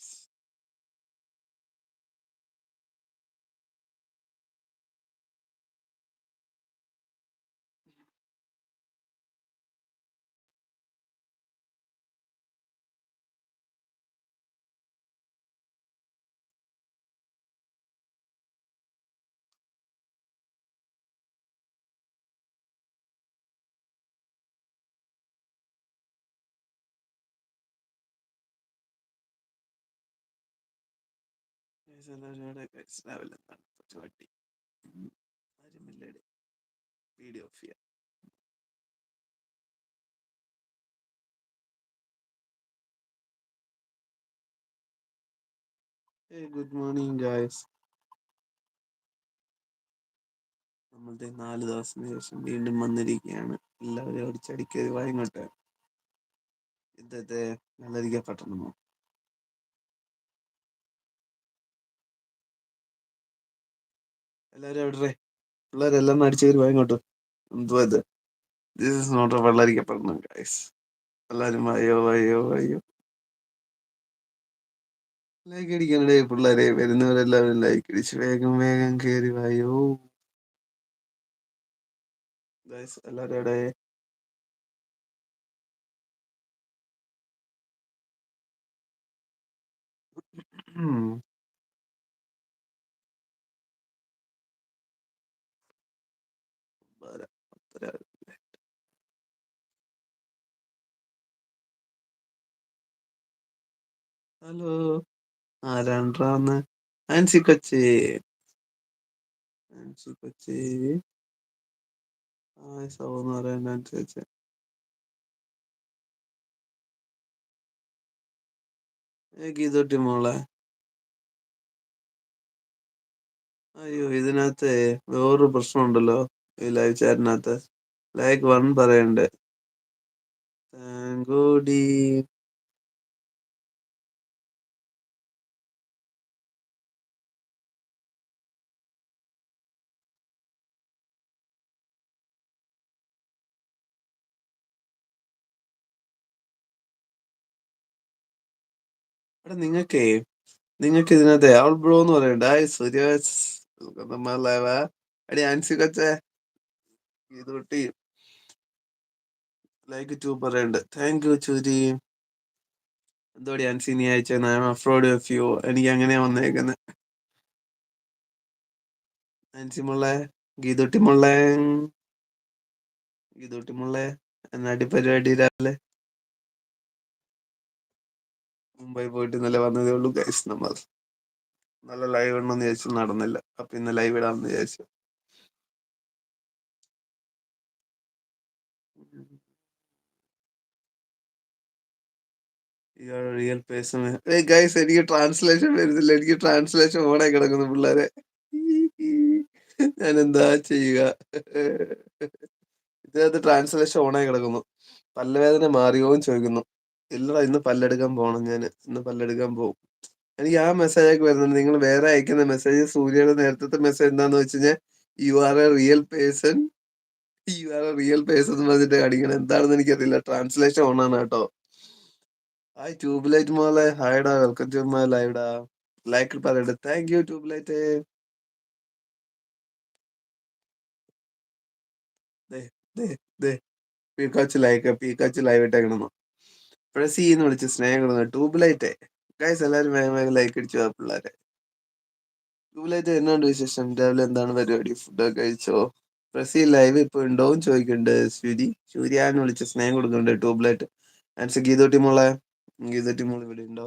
Guys രാവിലെ എന്താണ്? പരിപാടി ആരുമില്ലടെ വീഡിയോ ഓഫ് ചെയ്യാം. Hey, good morning, guys. നമ്മളുടെ നാല് ദിവസത്തിന് ശേഷം വീണ്ടും വന്നിരിക്കുകയാണ്. എല്ലാവരും അടിച്ചടിക്കറി വാങ്ങട്ടെ ഇന്നത്തെ വെള്ളരിക്കപ്പെട്ടണമോ എല്ലാവരും എവിടെ പിള്ളേരെല്ലാം അടിച്ചു കയറി വാങ്ങോട്ടോ എന്തുവാ ഇത്. ദിസ് ഇസ് നോട്ട് വെള്ളരിക്കപ്പെടണം ഗൈസ് എല്ലാവരും അയ്യോ അയ്യോ അയ്യോ ലൈക്ക് അടിക്കണേ പിള്ളേരെ. വരുന്നവരെല്ലാവരും ലൈക്ക് അടിച്ച് വേഗം വേഗം കയറി വായോ. എല്ലാവരും എവിടെ? ഹലോ. ആരാണ്ടാന്ന് ആൻസി കൊച്ചി. ആൻസി കൊച്ചി. ആ സൗന്ന് പറയണ്ട ആൻസി കൊച്ചി. ഗീതൊട്ടി മോളെ. അയ്യോ ഇതിനകത്ത് വേറൊരു പ്രശ്നമുണ്ടല്ലോ. ഈ ലൈവ് ചാറ്റിനകത്ത്. ലൈക്ക് വൺ പറയണ്ട്. താങ്കോടി. എടാ നിങ്ങക്കേ നിങ്ങക്ക് ഇതിനകത്ത് അവൾ ബ്രോ എന്ന് പറയണ്ട. ഹായ് സൂര്യാസ്. അടി ആൻസി കൊച്ചേ. ഗീതൊട്ടി ലൈക്ക് ടു പറയുന്നുണ്ട് താങ്ക് യു ചൂരി. എന്തോടി അൻസി നീ അയച്ചത് I M afraid of you എനിക്ക് അങ്ങനെ വന്നേക്കുന്നത് അൻസി മുള്ളേ ഗീതൊട്ടി മുള്ളേ ഗീതൊട്ടി മുള്ളേ എന്നാടി പരിപാടി രാവിലെ മുംബൈ പോയിട്ട് ഇന്നലെ വന്നതേ ഉള്ളൂ ഗൈസ് നമ്മൾ നല്ല ലൈവ് ഉണ്ടെന്ന് വിചാരിച്ചു നടന്നില്ല. അപ്പൊ ഇന്ന് ലൈവ് ഇടാമെന്ന് വിചാരിച്ചു. റിയൽ പേഴ്സൺ ഏയ് ഗൈസ് എനിക്ക് ട്രാൻസ്ലേഷൻ വരുന്നില്ല. എനിക്ക് ട്രാൻസ്ലേഷൻ ഓണേ കിടക്കുന്നു പിള്ളേരെ. ഞാൻ എന്താ ചെയ്യുക? ഇതിനകത്ത് ട്രാൻസ്ലേഷൻ ഓണായി കിടക്കുന്നു. പല്ലുവേദന മാറിയോന്ന് ചോദിക്കുന്നു. ഇല്ലടാ ഇന്ന് പല്ലെടുക്കാൻ പോണം ഞാൻ ഇന്ന് പല്ലെടുക്കാൻ പോകും എനിക്ക് ആ മെസ്സേജ് ഒക്കെ വരുന്നുണ്ട്. നിങ്ങൾ വേറെ അയക്കുന്ന മെസ്സേജ് സൂര്യയുടെ നേരത്തെ മെസ്സേജ് എന്താന്ന് വെച്ച് കഴിഞ്ഞാൽ you are a real person you are a real person എന്ന് പറഞ്ഞിട്ട് കാണിക്കണം എന്താണെന്ന് എനിക്കറിയില്ല. ട്രാൻസ്ലേഷൻ ഓൺ ആണ് കേട്ടോ. ഹായ് ട്യൂബ്ലൈറ്റ് മോളെ. ഹായ്ഡാ വെൽക്കം ടു മൈ ലൈവ്ഡാ ലൈക്ക് പറയട്ടെ thank you tubelight light പീക്കാച്ച് like പീക്കാച്ച് live ഇട്ടേക്കണം പ്രസ് എന്ന് വിളിച്ച് സ്നേഹം കൊടുക്കുന്നു ട്യൂബ്ലൈറ്റ് ഗൈസ് എല്ലാവരും വേഗം വേഗം ലൈക്ക് അടിച്ചു ആ പിള്ളേരെ. ട്യൂബ്ലൈറ്റ് എന്നാണ്ട് വിശേഷം? രാവിലെ എന്താണ് പരിപാടി? ഫുഡൊക്കെ കഴിച്ചോ? പ്രസി ലൈവ് ഇപ്പൊ ഉണ്ടോന്ന് ചോദിക്കുന്നുണ്ട് സൂരി സൂര്യാന്ന് വിളിച്ച് സ്നേഹം കൊടുക്കുന്നുണ്ട് ട്യൂബ്ലൈറ്റ് ആൻസർ ഗീതോട്ടി മോളെ. ഗീതോട്ടി ടീമുകൾ ഇവിടെ ഉണ്ടോ?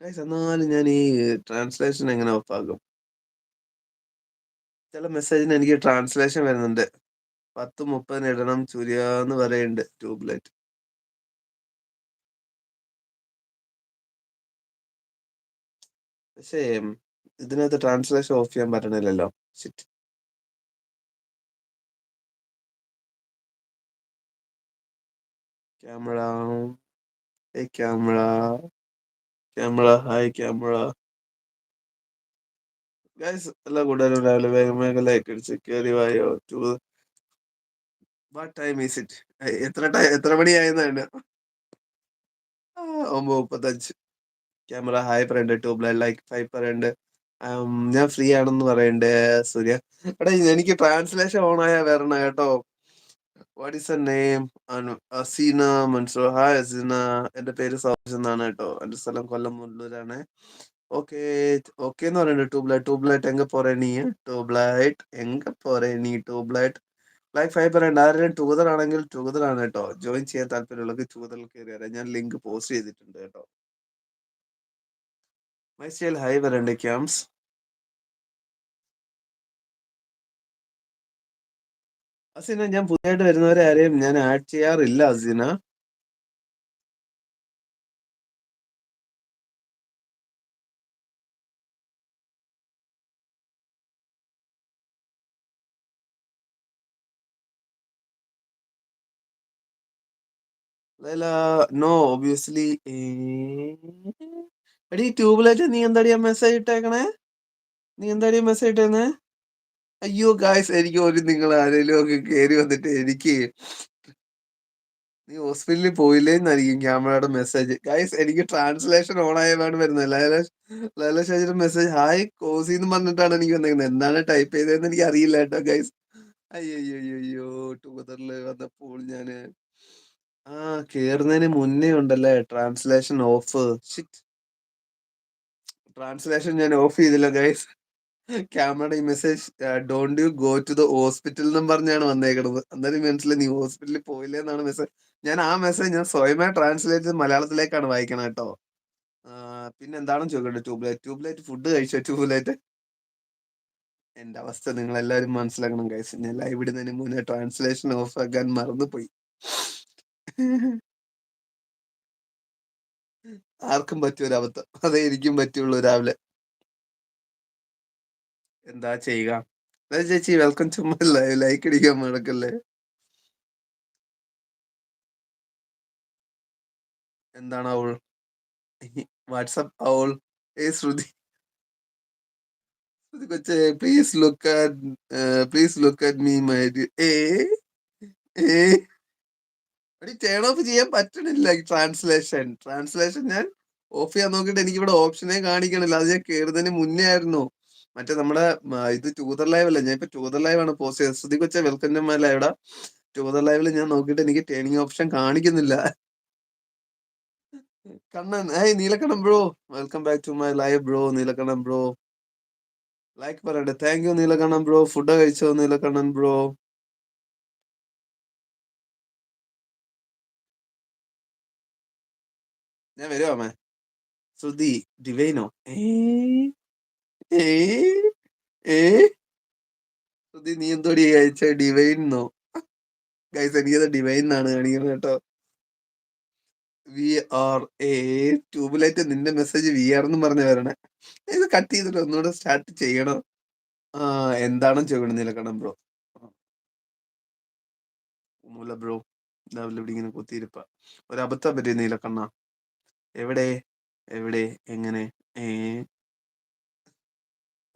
ഗൈസ് എന്നാലും ഞാൻ ഈ ട്രാൻസ്ലേഷൻ എങ്ങനെ ഓഫാക്കും ചില മെസ്സേജിന് എനിക്ക് ട്രാൻസ്ലേഷൻ വരുന്നുണ്ട്. പത്ത് മുപ്പതിന് ഇടണം സൂര്യ എന്ന് പറയുന്നുണ്ട് ട്യൂബ്ലൈറ്റ്. പക്ഷേ ഇതിനകത്ത് ട്രാൻസ്ലേഷൻ ഓഫ് ചെയ്യാൻ പറ്റണില്ലല്ലോ. Shit. ക്യാമറ ഏ camera camera hi camera guys എല്ലാ കൂട്ടുകാരും രാവിലെ വേഗം വേഗം ലൈക്ക് അടിച്ച് കയറി വായോ to what time is it എത്ര ടൈം എത്ര മണിയായെന്നാണ് ഒമ്പത് മുപ്പത്തഞ്ച് ക്യാമറ ഹായ് പറയണ്ട് ട്യൂബ് ലൈക്ക് ഫൈവ് പറയണ്ട് ഞാൻ ഫ്രീ ആണെന്ന് പറയണ്ട് സൂര്യ? എടാ എനിക്ക് ട്രാൻസ്ലേഷൻ ഓൺ ആയാ വരണം കേട്ടോ. What is a name Aseena Mansoor hi Aseena എന്റെ പേര് സൗജ് എന്നാണ് കേട്ടോ. എന്റെ സ്ഥലം കൊല്ലം മുല്ലൂരാണ് ഓക്കെ ഓക്കെ എന്ന് പറയുന്നത് ട്യൂബ്ലൈറ്റ് ട്യൂബ്ലൈറ്റ് ട്യൂബ് ലൈറ്റ് എങ്ക പോറേ നീ? ട്യൂബ്ലൈറ്റ് എങ്ക പോറേ നീ? Tubelight life fiber five together ആണെങ്കിൽ ടുഗദർ ആണ് കേട്ടോ. ജോയിൻ ചെയ്യാൻ താല്പര്യമുള്ളവർക്ക് ടൂതറിൽ കയറി വരാം. ഞാൻ ലിങ്ക് പോസ്റ്റ് ചെയ്തിട്ടുണ്ട് കേട്ടോ. മൈസ്റ്റൈൽ ഹൈ വരണ്ട് ക്യാംസ് അസീന ഞാൻ പുതിയതായിട്ട് വരുന്നവരെ ആരെയും ഞാൻ ആഡ് ചെയ്യാറില്ല അസിന. നോ ഒബിയസ്ലി എടി ട്യൂബ്ലൈറ്റ് നീ എന്താടിയാ മെസ്സേജ് ഇട്ടേക്കണേ? നീ എന്താടിയാ മെസ്സേജ് ഇട്ടേന്ന് അയ്യോ ഗായ്സ് എനിക്ക് ഒരു നിങ്ങൾ ആരെങ്കിലും ഒക്കെ കയറി വന്നിട്ട് എനിക്ക് നീ ഹോസ്പിറ്റലിൽ പോയില്ലേ എന്നായിരിക്കും ക്യാമറയുടെ മെസ്സേജ് ഗൈസ് എനിക്ക് ട്രാൻസ്ലേഷൻ ഓൺ ആയതാണ് വരുന്നത്. ലൈല ലൈല ഷാജിയുടെ മെസ്സേജ് ഹായ് കോസി എന്ന് പറഞ്ഞിട്ടാണ് എനിക്ക് വന്നിരിക്കുന്നത്. എന്താണ് ടൈപ്പ് ചെയ്തതെന്ന് എനിക്ക് അറിയില്ല കേട്ടോ ഗൈസ് അയ്യോ ടൂതറിൽ വന്നപ്പോൾ ഞാൻ ആ കേറുന്നതിന് മുന്നേ ഉണ്ടല്ലേ ട്രാൻസ്ലേഷൻ ഓഫ് ട്രാൻസ്ലേഷൻ ഞാൻ ഓഫ് ചെയ്തില്ല ഗൈസ് ക്യാമറയുടെ ഈ message don't you go to the hospital എന്നും പറഞ്ഞാണ് വന്നേക്കണത്. അന്നേരം മനസ്സിലായി നീ ഹോസ്പിറ്റലിൽ പോയില്ലേ എന്നാണ് മെസ്സേജ് ഞാൻ ആ മെസ്സേജ് ഞാൻ സ്വയമായി ട്രാൻസ്ലേറ്റ് ചെയ്ത് മലയാളത്തിലേക്കാണ് വായിക്കണം കേട്ടോ. പിന്നെ എന്താണെന്ന് ചോദിക്കട്ടെ? ട്യൂബ്ലൈറ്റ് ട്യൂബ്ലൈറ്റ് ഫുഡ് കഴിച്ചോ? ട്യൂബ്ലൈറ്റ് എന്റെ അവസ്ഥ നിങ്ങൾ എല്ലാവരും മനസ്സിലാക്കണം ഗൈസ് ഞാൻ ലൈവ് ഇടുന്നതിന് മുന്നേ ട്രാൻസ്ലേഷൻ ഓഫ് ആക്കാൻ മറന്നുപോയി. ആർക്കും പറ്റിയ ഒരു അബദ്ധം അതേ എനിക്കും പറ്റുള്ളൂ രാവിലെ. എന്താ ചെയ്യുക? അതെ ചേച്ചി welcome to my live like അടിക്കാൻ മടക്കല്ലേ എന്താണ് അവൾ? വാട്സപ്പ് അവൾ? ഏ ശ്രുതി. ശ്രുതി കൊച്ചേ please look at please look at me my ഏ ഏ ടേൺ ഓഫ് ചെയ്യാൻ പറ്റണില്ല ട്രാൻസ്ലേഷൻ ട്രാൻസ്ലേഷൻ ഞാൻ ഓഫ് ചെയ്യാൻ നോക്കിയിട്ട് എനിക്ക് ഇവിടെ ഓപ്ഷനെ കാണിക്കണില്ല. അത് ഞാൻ കേറുന്നതിന് മുന്നേ ആയിരുന്നു. മറ്റേ നമ്മുടെ ഇത് ടൂതർ ലൈവ് അല്ല? ഞാൻ ഇപ്പൊ ടൂതർ ലൈവ് ആണ് പോസ്റ്റ് ചെയ്തത്. ശ്രുതി കൊച്ച വെൽക്കം ടു മൈ ലൈവ് ടൂതർ ലൈവിൽ ഞാൻ നോക്കിയിട്ട് എനിക്ക് ടേണിംഗ് ഓപ്ഷൻ കാണിക്കുന്നില്ല. കണ്ണൻ ഏയ് Neelakannam bro welcome back to my live bro Neelakannam bro like പറയട്ടെ. Thank you Neelakannam bro food കഴിച്ചോ നീലക്കണ്ണൻ ബ്രോ ഞാൻ വരുവാമേ ശ്രുതി ഡിവൈനോ ഏ നീ എന്തോടി ഡിവൈൻ ഡിവൈനോ ഗൈസ് എനിക്കത് ഡിവൈൻ എന്നാണ് കാണിക്കുന്നത് കേട്ടോ. വി ആർ എ ട്യൂബ്ലൈറ്റ് നിന്റെ മെസ്സേജ് വി ആർ എന്ന് പറഞ്ഞ വരണേ. ഇത് കട്ട് ചെയ്തിട്ട് ഒന്നുകൂടെ സ്റ്റാർട്ട് ചെയ്യണം. ആ എന്താണെന്ന് ചോദിക്കണം നിലക്കണം ബ്രോ മൂല ബ്രോ രാവിലെ ഇവിടെ ഇങ്ങനെ കുത്തിയിരിപ്പ. ഒരു അബദ്ധം പറ്റിയ നീലക്കണ്ണ എവിടെ? എവിടെ? എങ്ങനെ? ഏ?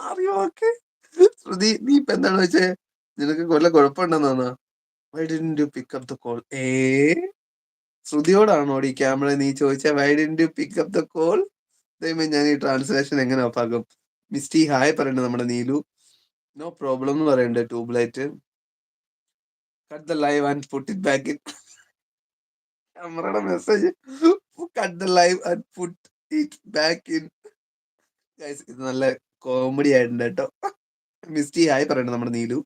അറിയോ ഓക്കെ. ശ്രുതി നീ ഇപ്പൊ എന്താണ് വെച്ചേ? നിനക്ക് കൊല്ല why pick up the call ഏ? ശ്രുതിയോടാണോ ഈ ക്യാമറ നീ ചോദിച്ച why didn't you pick up the call ദൈവം ഞാൻ ഈ ട്രാൻസ്ലേഷൻ എങ്ങനെ ഓഫാക്കും മിസ്റ്റി ഹായ് പറയണ്ട നമ്മുടെ നീലു. നോ പ്രോബ്ലം എന്ന് പറയണ്ടേ tubelight. Cut the live and put it back in ക്യാമറയുടെ message cut the live and put it back in ഇത് നല്ല കോമഡി ആയിട്ടുണ്ട് കേട്ടോ. മിസ്റ്റി ആയി പറയണ്ട നമ്മുടെ നീലു.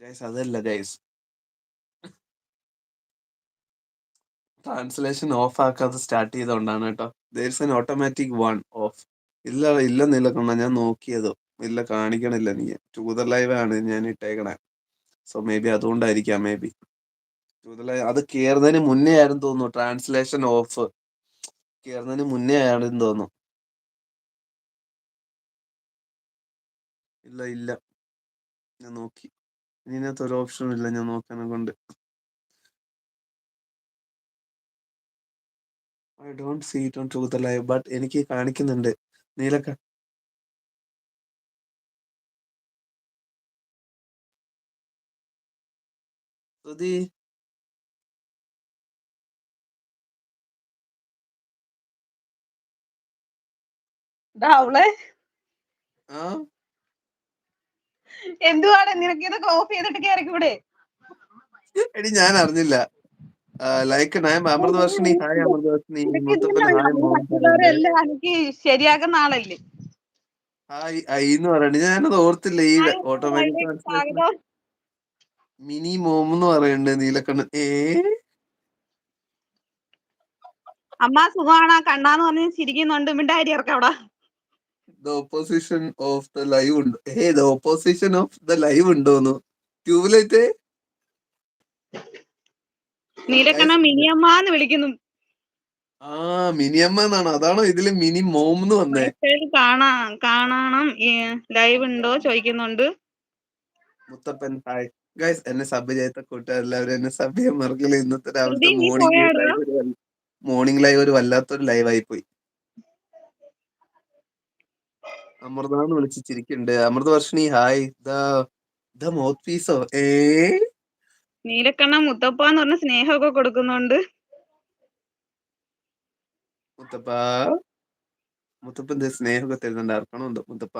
ഗൈസ് അതല്ല ഗൈസ് ട്രാൻസ്ലേഷൻ ഓഫ് ആക്കാതെ സ്റ്റാർട്ട് ചെയ്തോണ്ടാണ് കേട്ടോ. There's an automatic one off ഇല്ല ഇല്ല നിലക്കൊണ്ട ഞാൻ നോക്കിയതോ? ഇല്ല കാണിക്കണില്ല നീ. ടൂതർ ലൈവ് ആണ് ഞാൻ ഇട്ടേക്കണേ. സോ മേ ബി അതുകൊണ്ടായിരിക്കാം മേ ബി അത് കയറുന്നതിന് മുന്നേ ആയിരുന്നു തോന്നുന്നു ട്രാൻസ്ലേഷൻ ഓഫ് കേറുന്നതിന് മുന്നേ ആണെന്ന് തോന്നുന്നു. ഇല്ല ഇല്ല. ഞാൻ നോക്കി. ഇതിനകത്ത് ഒരു ഓപ്ഷനും ഇല്ല. ഞാൻ നോക്കാനെ കൊണ്ട്. I don't see it on truth live but എനിക്ക് കാണിക്കുന്നുണ്ട്. നീലക്ക ശ്രുതി? അവളെ. എന്തുവാണ് നിനക്ക് ഇതൊക്കെ ഓഫ് ചെയ്തിട്ട് കയറിക്കൂടെ എടി ഞാൻ അറിഞ്ഞില്ല. ലൈക്ക് അമൃതവർഷിണി ഹായ് അമൃതവർഷിണി എനിക്ക് ശരിയാക്കുന്ന ആളല്ലേ? ഹായ് ഐ എന്ന് പറയണ. ഞാനത് ഓർത്തില്ല ഈ ഓട്ടോമാറ്റിക് മിനി മോം എന്ന് പറയണ്ട് നീലക്കണ്ണ്. ഏ? അമ്മ സുഖാണ് കണ്ണാന്ന് പറഞ്ഞ് ചിരിക്കുന്നുണ്ട്. മിണ്ടാരി ഇറക്കാം അവിടെ. The opposition of the live ഉണ്ട്. ഏ the opposition of the live ഉണ്ടോന്നു tubelight Neelakanna മിനിയമ്മന്ന് വിളിക്കുന്നു. ആ മിനിയമ്മ എന്നാണ്. അതാണോ ഇതിൽ മിനി മോം എന്ന് വന്നേ. കാണാം കാണാ കാണണം ലൈവ് ഉണ്ടോ ചോദിക്കുന്നുണ്ട്. മുത്തപ്പൻ ഹായ് ഗൈസ് എന്നെ സബ് ചെയ്ത കൂട്ടുകാരെല്ലാവരും എന്നെ സബ് ചെയ്യാൻ മറക്കില്ല. ഇന്നത്തെ രാവിലത്തെ മോർണിംഗ് മോർണിംഗ് ലൈവ് ഒരു വല്ലാത്തൊരു ലൈവ് ആയി പോയി. അമൃതാന്ന് വിളിച്ച് ചിരിക്കുന്നുണ്ട് Amrutha Varshini hi. The mouth piezo ഏ? നീലക്കണ്ണ മുത്തപ്പ എന്ന് പറഞ്ഞ സ്നേഹമൊക്കെ കൊടുക്കുന്നുണ്ട്. മുത്തപ്പ? മുത്തപ്പൻ ദേ സ്നേഹമൊക്കെ തരുന്നുണ്ട്. അർപ്പണമുണ്ട് മുത്തപ്പ?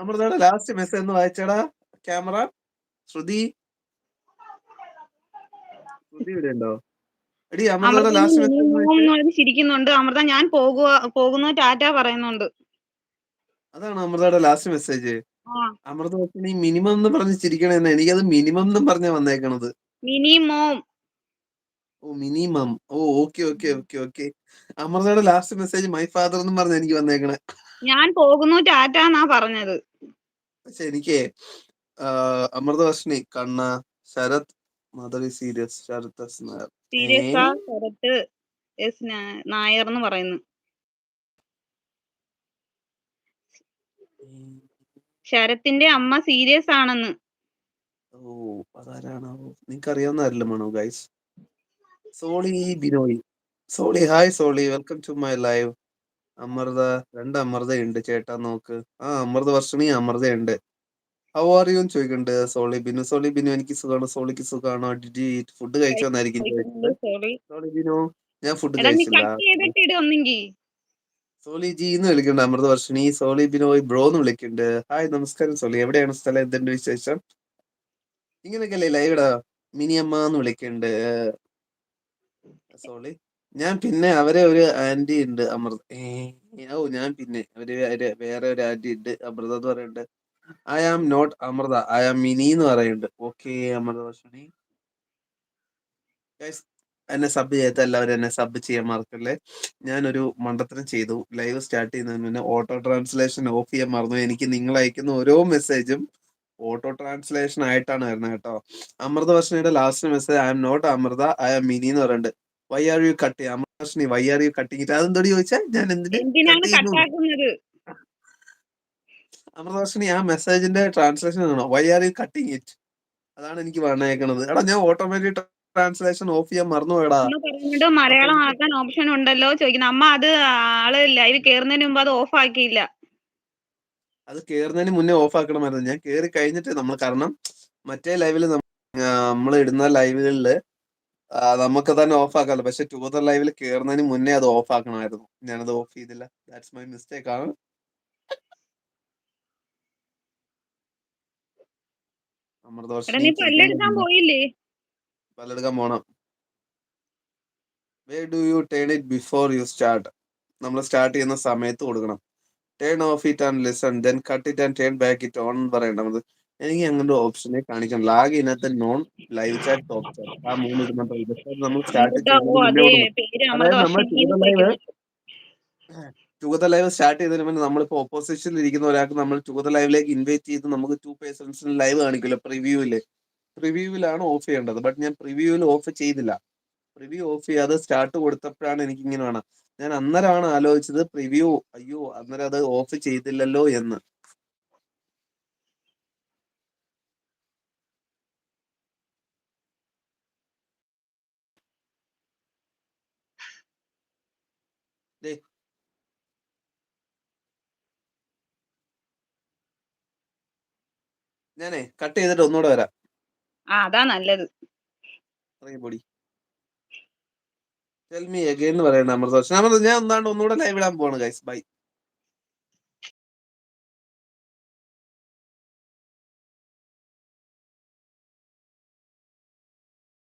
അമൃതയുടെ ലാസ്റ്റ് മെസ്സേജ് ഒന്ന് വായിച്ചടാ ക്യാമറ ശ്രുതി. ശ്രുതി ഇവിടെ ഉണ്ടോ എടി അമൃതയുടെ അമൃത ലാസ്റ്റ് മെസ്സേജ് ചിരിക്കുന്നുണ്ട്. അമൃത ഞാൻ പോകുക പോകുന്നു. ടാറ്റ പറയുന്നുണ്ട്. അതാണ് അമൃതയുടെ last message Amrita Varshini minimum എന്ന് പറഞ്ഞ് ചിരിക്കണെന്ന് എനിക്കത് മിനിമം എന്ന് പറഞ്ഞ വന്നേക്കണത്. മിനിമം ഓ മിനിമം ഓ ഓക്കെ ഓക്കെ ഓക്കെ ഓക്കെ അമൃതയുടെ ലാസ്റ്റ് മെസ്സേജ് മൈ ഫാദർ എന്ന് പറഞ്ഞ എനിക്ക് വന്നേക്കണേ. ഞാൻ പോകുന്നു ടാറ്റ എന്നാ പറഞ്ഞത്. പക്ഷെ എനിക്ക് അമൃത വർഷിണി കണ്ണ ശരത് മദറി സീരിയസ് ശരത് നായർ. സീരിയസ്? ആ ശരത്ത് എസ് നായർ എന്ന് പറയുന്നു. ശരത്തിന്റെ അമ്മ സീരിയസ് ആണെന്ന്. ഓ അതാരാണോ? നിങ്ങൾക്ക് അറിയാവുന്ന ആരെല്ലാം ആണോ guys Soly Binoy. Soly hi Soly. Welcome to my live Amrita രണ്ട് അമൃത ഉണ്ട് ചേട്ടാ നോക്ക്. ആ അമൃത വർഷണി അമൃത ഉണ്ട് ഹൗ ആർ യു ചോദിക്കുന്നുണ്ട് സോളി ബിനു. സോളി ബിനു എനിക്ക് സുഖാണോ. സോളിക്ക് സുഖാണോ? ഡിഡ് ഫുഡ് കഴിച്ചോന്നായിരിക്കും വന്നായിരിക്കും സോളി. ബിനു ഞാൻ ഫുഡ് കഴിച്ചില്ല. സോളി ജി എന്ന് വിളിക്കുന്നുണ്ട് അമൃത വർഷിണി. സോളി ബിനോയ് ബ്രോ എന്ന് വിളിക്കുന്നുണ്ട് ഹായ് നമസ്കാരം സോളി. എവിടെയാണ് സ്ഥലം? എന്തുണ്ട് വിശേഷം? ഇങ്ങനെയൊക്കെ അല്ലേ ലൈവിടാ മിനിയമ്മ എന്ന് വിളിക്കുന്നുണ്ട് സോളി ഞാൻ പിന്നെ അവരെ ഒരു ആന്റി ഉണ്ട് അമൃത. ഏ, ഓ ഞാൻ പിന്നെ അവർ വേറെ ഒരു ആന്റി ഉണ്ട് അമൃത എന്ന് പറയുന്നുണ്ട് I am not Amrita I am Mini എന്ന് പറയുന്നുണ്ട്. ഓക്കെ അമൃത ഭക്ഷണി എന്നെ സബ് ചെയ്ത എല്ലാവരും എന്നെ സബ് ചെയ്യാൻ മറക്കല്ലേ? ഞാനൊരു മണ്ടത്തരം ചെയ്തു. ലൈവ് സ്റ്റാർട്ട് ചെയ്യുന്നതിന് മുന്നേ ഓട്ടോ ട്രാൻസ്ലേഷൻ ഓഫ് ചെയ്യാൻ മറന്നു. എനിക്ക് നിങ്ങൾ അയക്കുന്ന ഓരോ മെസ്സേജും ഓട്ടോ ട്രാൻസ്ലേഷൻ ആയിട്ടാണ് വരുന്നത് കേട്ടോ. Amrita വർഷണിയുടെ last message I am not Amrita I am Mini എന്ന് പറയുന്നുണ്ട്. Why are you cut Amrita Varshini why are you cutting അതെന്തോട് ചോദിച്ചാൽ ഞാൻ എന്തിന് എന്തിനാണ് കട്ട് ചെയ്യുന്നു കട്ടാക്കുന്നത് അമൃത വർഷണി ആ മെസ്സേജിന്റെ ട്രാൻസ്ലേഷൻ ആണോ? Why are you cutting it അതാണ് എനിക്ക് പറഞ്ഞേക്കണത്. എടാ ഞാൻ ഓട്ടോമാറ്റിക് ട്രാൻസ്ലേഷൻ ഓഫ് ചെയ്യാൻ മറന്നു പോയടാ മലയാളം ആക്കാൻ ഓപ്ഷൻ ഉണ്ടല്ലോ ചോദിക്കുന്നു. അമ്മ അത് ആൾ ലൈവ് കേറുന്നതിന് മുമ്പ് അത് ഓഫ് ആക്കിയില്ല. അത് കേറുന്നതിന് മുന്നേ ഓഫ് ആക്കണമായിരുന്നു. ഞാൻ കേറി കഴിഞ്ഞിട്ട് നമ്മൾ കാരണം മറ്റേ ലൈവിൽ നമ്മൾ ഇടുന്ന ലൈവുകളിൽ നമുക്ക് തന്നെ ഓഫ് ആക്കാമല്ലോ. പക്ഷെ ടൂതർ ലൈവിൽ കേറുന്നതിന് മുന്നേ അത് ഓഫ് ആക്കണമായിരുന്നു. ഞാനത് ഓഫ് ചെയ്തില്ല. ദാറ്റ്സ് മൈ മിസ്റ്റേക്ക് ആണ്. നീ പല്ലെടുക്കാൻ പോയില്ലേ? പല്ലെടുക്കാൻ പോണം. Way do you turn it before you start നമ്മൾ സ്റ്റാർട്ട് ചെയ്യുന്ന സമയത്ത് കൊടുക്കണം. Turn off it and listen then cut it and turn back it on പറയേണ്ടത് എനിക്ക് അങ്ങനെ ഓപ്ഷനെ കാണിക്കണം. ലാഗ് ഇതിനകത്ത് നോൺ ലൈവ് ചാറ്റ് ഓപ്ഷൻ ആ മൂന്ന് ഇടുന്നുണ്ട് നമ്മൾ സ്റ്റാർട്ട് ചെയ്യുന്നത് നമ്മൾ ടൂതർ ലൈവ് സ്റ്റാർട്ട് ചെയ്തതിന് മുന്നേ നമ്മളിപ്പോ ഓപ്പോസിഷനിൽ ഇരിക്കുന്ന ഒരാൾക്ക് നമ്മൾ ചുഗത ലൈവിലേക്ക് ഇൻവൈറ്റ് ചെയ്ത് നമുക്ക് ടു പേഴ്സൺസിന് ലൈവ് കാണിക്കില്ല പ്രിവ്യൂവിൽ പ്രിവ്യൂവിലാണ് ഓഫ് ചെയ്യേണ്ടത്. ബട്ട് ഞാൻ പ്രിവ്യൂവിൽ ഓഫ് ചെയ്തില്ല. പ്രിവ്യൂ ഓഫ് ചെയ്യാതെ സ്റ്റാർട്ട് കൊടുത്തപ്പോഴാണ് എനിക്ക് ഇങ്ങനെ വേണം ഞാൻ അന്നേരമാണ് ആലോചിച്ചത് പ്രിവ്യൂ അയ്യോ അന്നേരം അത് ഓഫ് ചെയ്തില്ലല്ലോ എന്ന്. ദേ. ഞാനേ കട്ട് ചെയ്തിട്ട് ഒന്നുകൂടെ വരാം. ആ അതാ നല്ലത്. പൊടി ടെൽ മീ അഗൈൻ എന്ന് പറയണ്ട അമൃത. ഞാൻ ഒന്നാണ്ട് ഒന്നുകൂടെ ലൈവ് ഇടാൻ പോവാണ് ഗൈസ് ബൈ